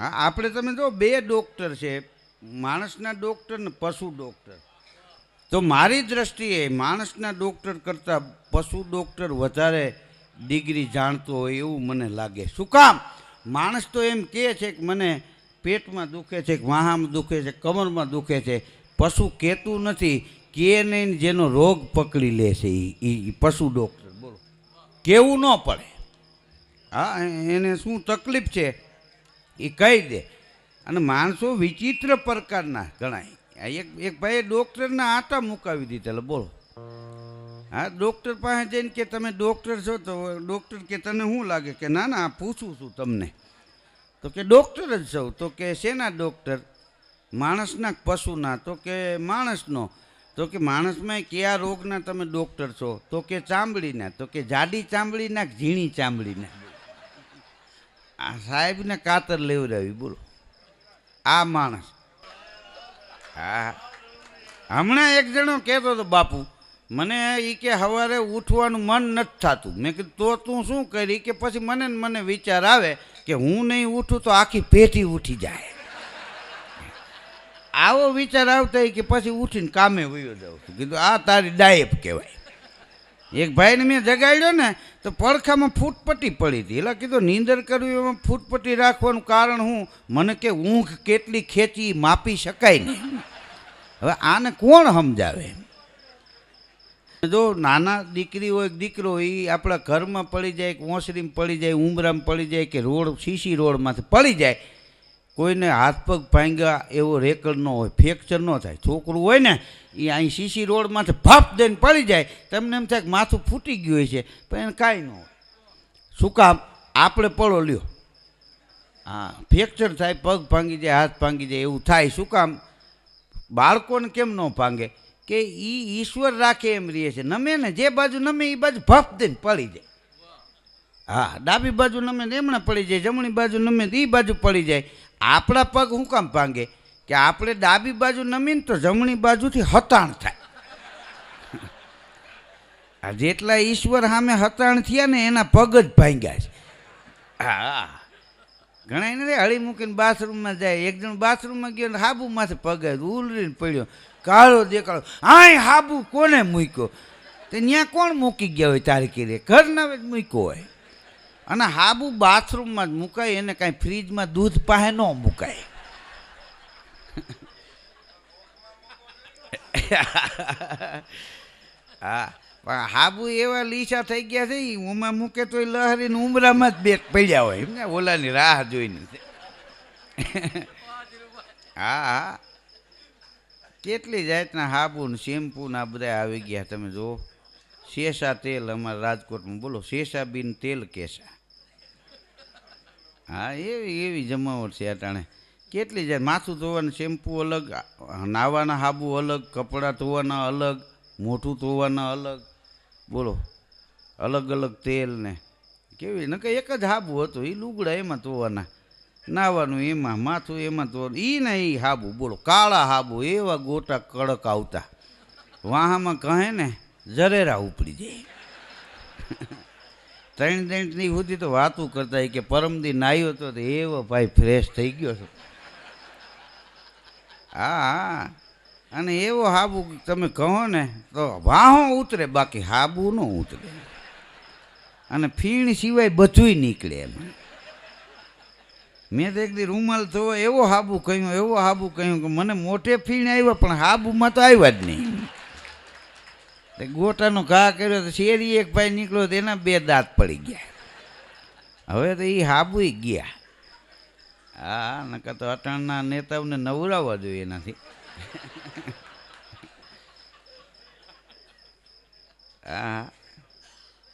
હા, આપણે તમે જો બે ડૉક્ટર છે, માણસના ડૉક્ટર ને પશુ ડૉક્ટર તો મારી દ્રષ્ટિએ માણસના ડૉક્ટર કરતાં પશુ ડૉક્ટર વધારે ડિગ્રી જાણતો હોય એવું મને લાગે. શું કામ? માણસ તો એમ કહે છે કે મને પેટમાં દુખે છે, કે વાહામાં દુખે છે કમરમાં દુખે છે. પશુ કહેતું નથી, કે નહીં જેનો રોગ પકડી લે છે એ પશુ ડૉક્ટર બોલો. કેવું ન પડે. હા એને શું તકલીફ છે? એ કહી દે. અને માણસો વિચિત્ર પ્રકારના ગણાય. એક એક ભાઈએ ડૉક્ટરના આટા મુકાવી દીધેલા બોલો. હા, ડૉક્ટર પાસે જઈને કે તમે ડૉક્ટર છો તો ડૉક્ટર કે તને શું લાગે કે ના ના પૂછું છું તમને. તો કે ડૉક્ટર જ છો. તો કે શેના ડૉક્ટર? માણસના પશુના? તો કે માણસનો. તો કે માણસમાં કયા રોગના તમે ડૉક્ટર છો? તો કે ચામડીના. તો કે જાડી ચામડીના ઝીણી ચામડીના? આ સાહેબને કાતર લેવડાવી, બોલો. આ માણસ. હા. હમણાં એક જણો કહેતો હતો, બાપુ, મને એ કે સવારે ઉઠવાનું મન નથી થતું. મેં કીધું, તો તું શું કરી કે પછી મને મને વિચાર આવે કે હું નહીં ઉઠું તો આખી પેટી ઉઠી જાય. આવો વિચાર આવતા કે પછી ઉઠીને કામે વયો જાઉં કીધું, આ તારી ડાયબ કહેવાય. એક ભાઈને મેં જગાડ્યો ને, તો પડખામાં ફૂટપટ્ટી પડી હતી. એટલે કીધું, નીંદર કરવી એમાં ફૂટપટ્ટી રાખવાનું કારણ હું? મને કે ઊંઘ કેટલી ખેંચી માપી શકાય નહીં હવે આને કોણ સમજાવે? જો નાના દીકરી હોય, દીકરો એ આપણા ઘરમાં પડી જાય કે ઓસરીમાં પડી જાય, ઉમરામાં પડી જાય કે રોડ સીસી રોડમાંથી પડી જાય કોઈને હાથ પગ ભાંગ્યા એવો રેકર્ડ ન હોય, ફ્રેક્ચર ન થાય. છોકરું હોય ને એ અહીં સીસી રોડમાંથી ફાપ દઈને પડી જાય, તમને એમ થાય કે માથું ફૂટી ગયું છે, પણ એને કાંઈ ન હોય. શું કામ? આપણે પડો લ્યો. હા, ફ્રેક્ચર થાય, પગ ભાંગી જાય, હાથ ભાંગી જાય, એવું થાય. શું કામ? બાળકોને કેમ ન ભાંગે? કે એ ઈશ્વર રાખે એમ રહે છે. નમે ને, જે બાજુ નમે એ બાજુ ભફ દઈને પડી જાય. હા, ડાબી બાજુ નમે એમણે પડી જાય, જમણી બાજુ નમે એ બાજુ પડી જાય. આપણા પગ શું કામ ભાંગે? કે આપણે ડાબી બાજુ નમીને તો જમણી બાજુથી હતાણ થાય. આ જેટલા ઈશ્વર સામે હતાણ થયા ને એના પગ જ ભાંગ્યા છે. હા. ઘણા એને હળી મૂકીને બાથરૂમમાં જાય. એક જણ બાથરૂમમાં ગયો ને હાબુ માથે પગ ઉલરીને પડ્યો. કાળો દેખાડો. આય હાબુ કોને મૂક્યો? તે ત્યાં કોણ મૂકી ગયા હોય તારી કીરે ઘરના જ મૂક્યો હોય. અને હાબુ બાથરૂમમાં જ મુકાય, એને કાંઈ ફ્રીજમાં દૂધ પાસે ન મુકાય. હા, પણ હાબુ એવા લીસા થઈ ગયા છે ઉમાં મૂકે તો લહરીને ઉમરામાં જ બે પડ્યા હોય. એમને ઓલાની રાહ જોઈને. હા હા. કેટલી જાતના હાબુ ને શેમ્પુ ને આ બધા આવી ગયા, તમે જુઓ. શેષા તેલ અમારા રાજકોટમાં, બોલો શેષાબીન તેલ કેસા. હા, એવી એવી જમાવટ છે અટાણે. કેટલી જાય, માથું ધોવાનું શેમ્પુ અલગ, નાવાના હાબુ અલગ, કપડાં ધોવાના અલગ, મોઢું ધોવાના અલગ. બોલો, અલગ અલગ તેલ ને કેવી, ન કે એક જ હાબુ હતું એ લુગડા એમાં ધોવાના. નાવાનું એમાં, માથું એમાં ધોવાનું એ ને એ હાબુ, બોલો, કાળા હાબુ, એવા ગોટા કડક આવતા. વાહામાં કહે ને, જરેરા ઉપડી જાય. ત્રણ ત્રણની સુધી તો વાતું કરતા કે પરમદી નાયો તો એવો ભાઈ ફ્રેશ થઈ ગયો છે હા અને એવો હાબુ તમે કહો ને તો વાહો ઉતરે, બાકી હાબુ ન ઉતરે. અને ફીણ સિવાય બધુંય નીકળે એમ. મેં તો એક દી રૂમાલ થયો એવો હાબુ કહ્યું એવો હાબુ કહ્યું કે મને મોટે ફીણ આવ્યા, પણ હાબુમાં તો આવ્યા જ નહીં. તે ગોટાનો ઘા કર્યો તો શેરી એક ભાઈ નીકળ્યો તો એના બે દાંત પડી ગયા. હવે તો એ હાબુઈ ગયા. હા, નકર તો અટાણના નેતાઓને નવરાવવા જોઈએ એનાથી. હા.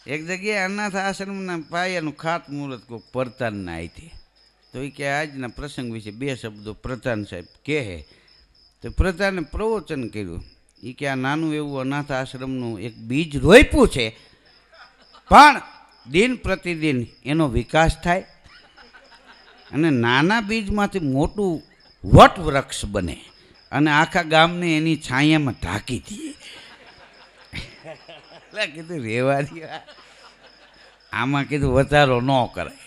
એક જગ્યાએ અનાથ આશ્રમના પાયાનું ખાતમુહૂર્ત કોઈક પ્રધાનના આવી તો એ કે આજના પ્રસંગ વિશે બે શબ્દો પ્રધાન સાહેબ કહે. તો પ્રધાને પ્રવચન કર્યું. એ કે આ નાનું એવું અનાથ આશ્રમનું એક બીજ રોપ્યું છે. પણ દિન પ્રતિદિન એનો વિકાસ થાય અને નાના બીજમાંથી મોટું વટ વૃક્ષ બને અને આખા ગામને એની છાયામાં ઢાંકી દઈએ. એટલે કીધું રેવા દે આમાં કીધું વધારો ન કરાય.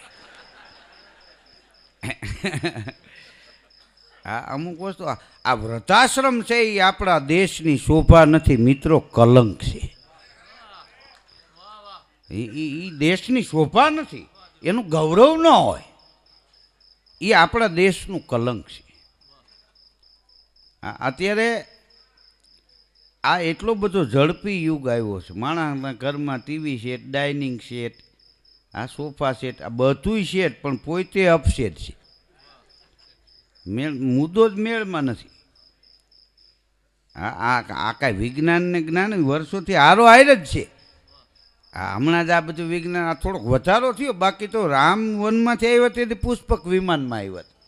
આ અમુક વસ્તુ આ- વૃદ્ધાશ્રમ છે એ આપણા દેશની શોભા નથી, મિત્રો, કલંક છે. એ દેશની શોભા નથી, એનું ગૌરવ ન હોય. એ આપણા દેશનું કલંક છે. અત્યારે આ એટલો બધો ઝડપી યુગ આવ્યો છે. માણસના ઘરમાં ટીવી સેટ ડાઇનિંગ સેટ આ સોફા સેટ આ બધુંય સેટ પણ પોતે અપસેટ છે. મેળ, મુદ્દો જ મેળમાં નથી. આ આ કાંઈ વિજ્ઞાન ને જ્ઞાન વર્ષોથી હારો હાર જ છે. આ હમણાં જ આ બધું વિજ્ઞાન, આ થોડોક વધારો થયો, બાકી તો રામ વનમાંથી આવ્યા તેથી પુષ્પક વિમાનમાં આવ્યા હતો.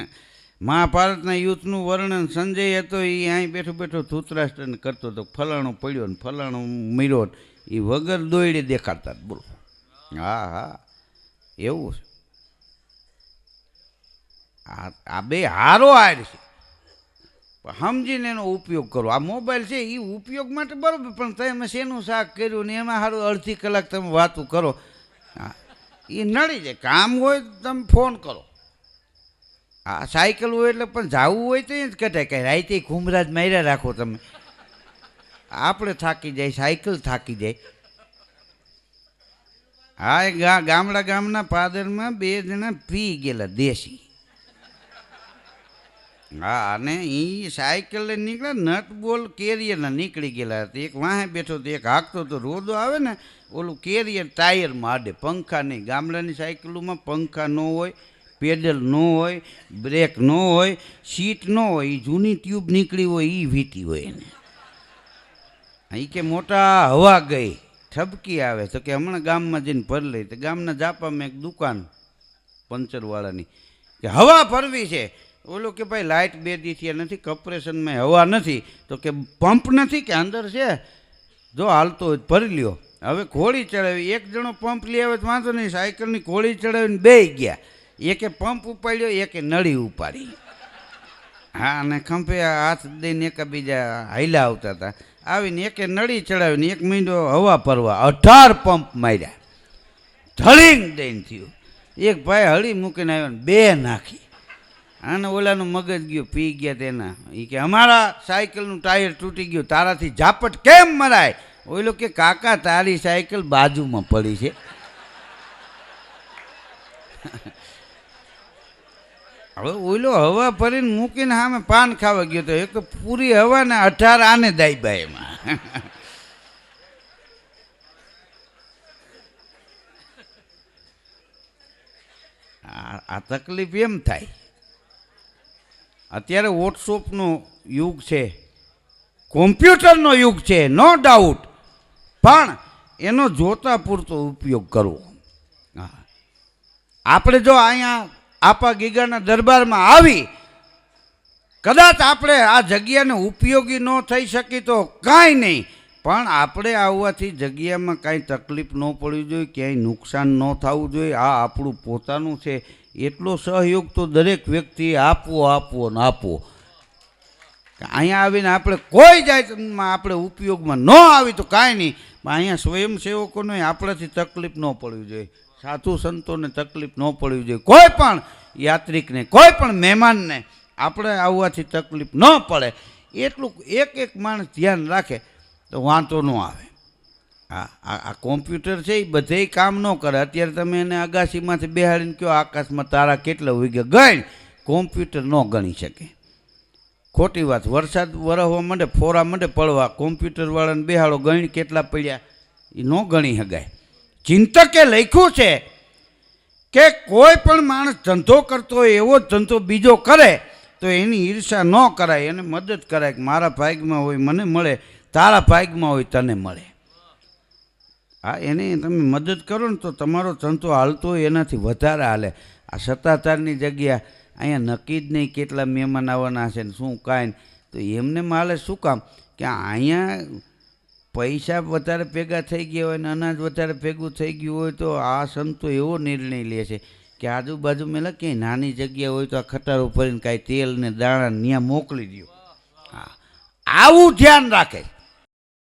મહાભારતના યુદ્ધનું વર્ણન સંજય હતો, એ અહીં બેઠો બેઠો ધૂતરાષ્ટ્રને કરતો હતો. ફલાણો પડ્યો ને ફલાણો મર્યો એ વગર દોયડે દેખાડતા બોલો. હા હા. એવું છે. આ બે હારો હાર છે. સમજીને એનો ઉપયોગ કરો. આ મોબાઈલ છે એ ઉપયોગ માટે બરાબર, પણ તમે શેનું શાક કર્યું ને એમાં સારું અડધી કલાક તમે વાતું કરો. એ નડી જાય. કામ હોય તમે ફોન કરો. આ સાયકલ હોય એટલે પણ જવું હોય તો એ જ કટાય. કે રાતે ઘુમરાજ માર્યા રાખો તમે. આપણે થાકી જાય, સાયકલ થાકી જાય. હા, એ ગામડા ગામના પાદરમાં બે જણા પી ગયેલા દેશી. હા, અને એ સાયકલ લઈને નીકળ્યા નટ બોલ કેરિયરના નીકળી ગયેલા હતા. એક વાહે બેઠો તો એક હાંકતો તો રોદો આવે ને, ઓલું કેરિયર ટાયરમાં આડે પંખા નહીં, ગામડાની સાયકલોમાં પંખા ન હોય, પેડલ ન હોય, બ્રેક ન હોય, સીટ ન હોય એ જૂની ટ્યુબ નીકળી હોય એ વીતી હોય એને. અહીં કે મોટા હવા ગઈ ઠપકી આવે. તો કે હમણાં ગામમાં જઈને ભર લઈ. તો ગામના જાપામાં એક દુકાન પંચરવાળાની, કે હવા ભરવી છે. ઓલો કે ભાઈ લાઇટ બે દી થયા નથી, કમ્પ્રેશનમાં હવા નથી, તો કે પંપ નથી કે અંદર છે? જો હાલતો હોય ભરી લ્યો. હવે ઘોડી ચડાવી, એક જણો પંપ લઈ આવે તો વાંધો નહીં, સાયકલની ઘોડી ચડાવીને બે ગયા. એકે પંપ ઉપાડ્યો, એકે નળી ઉપાડી. હા, અને ખંભે હાથ દઈને એકબીજા હાઈલા આવતા હતા. આવીને એકે નળી ચડાવીને એક મહિનો હવા ભરવા અઢાર પંપ માર્યા. ધડીંગ દઈને થયું. એક ભાઈ હળી મૂકીને આવ્યો ને બે નાખી. અને ઓલાનું મગજ ગયું, પી ગયા તેના. એ કે, અમારા સાયકલનું ટાયર તૂટી ગયું, તારાથી ઝાપટ કેમ મરાય? ઓલો કે, કાકા, તારી સાયકલ બાજુમાં પડી છે. હવે ઓલો હવા ભરીને મૂકીને સામે પાન ખાવા ગયો તો એક પૂરી હવા ને અઢાર આને દાઈબા એમાં. આ તકલીફ એમ થાય. અત્યારે વોટ્સઅપનો યુગ છે. કોમ્પ્યુટરનો યુગ છે, નો ડાઉટ પણ એનો જોતા પૂરતો ઉપયોગ કરવો. હા. આપણે જો અહીંયા આપા ગીગાના દરબારમાં આવી, કદાચ આપણે આ જગ્યાને ઉપયોગી ન થઈ શકી તો કાંઈ નહીં, પણ આપણે આવવાથી જગ્યામાં કાંઈ તકલીફ ન પડવી જોઈએ, ક્યાંય નુકસાન ન થવું જોઈએ. આ આપણું પોતાનું છે એટલો સહયોગ તો દરેક વ્યક્તિએ આપવો આપવો ને આપવો. અહીંયા આવીને આપણે કોઈ જાતમાં આપણે ઉપયોગમાં ન આવી તો કાંઈ નહીં. પણ અહીંયા સ્વયંસેવકોને આપણાથી તકલીફ ન પડવી જોઈએ. સાધુ સંતોને તકલીફ ન પડવી જોઈએ. કોઈ પણ યાત્રિકને, કોઈ પણ મહેમાનને આપણે આવવાથી તકલીફ ન પડે. એટલું એક એક માણસ ધ્યાન રાખે તો વાંધો ન આવે. આ કોમ્પ્યુટર છે એ બધેય કામ ન કરે. અત્યારે તમે એને અગાસીમાંથી બેહાડીને કહો, આકાશમાં તારા કેટલા ઉગ્યા ગણ! કોમ્પ્યુટર ન ગણી શકે. ખોટી વાત. વરસાદ વરસવા માંડે, ફોરા માંડે પડવા. કોમ્પ્યુટરવાળાને બેહાડો, ગણ કેટલા પડ્યા? એ ન ગણી શકાય ચિંતકે લખ્યું છે કે કોઈ પણ માણસ ધંધો કરતો હોય, એવો જ ધંધો બીજો કરે, તો એની ઈર્ષા ન કરાય. એને મદદ કરાય કે મારા ભાગમાં હોય, મને મળે. તારા ભાગમાં હોય, તને મળે. હા, એને તમે મદદ કરો ને તો તમારો ધંધો હાલતો હોય એનાથી વધારે હાલે. આ સત્તાધારની જગ્યા, અહીંયા નક્કી જ નહીં કેટલા મહેમાન આવવાના છે ને શું કાંઈ તો એમને માલે શું કામ? કે અહીંયા પૈસા વધારે ભેગા થઈ ગયા હોય ને અનાજ વધારે ભેગું થઈ ગયું હોય તો આ સંતો એવો નિર્ણય લે છે કે આજુબાજુ મેલા ક્યાંય નાની જગ્યા હોય તો આ ખટારો ભરીને કાંઈ તેલ ને દાણા ત્યાં મોકલી દો હા. આવું ધ્યાન રાખે.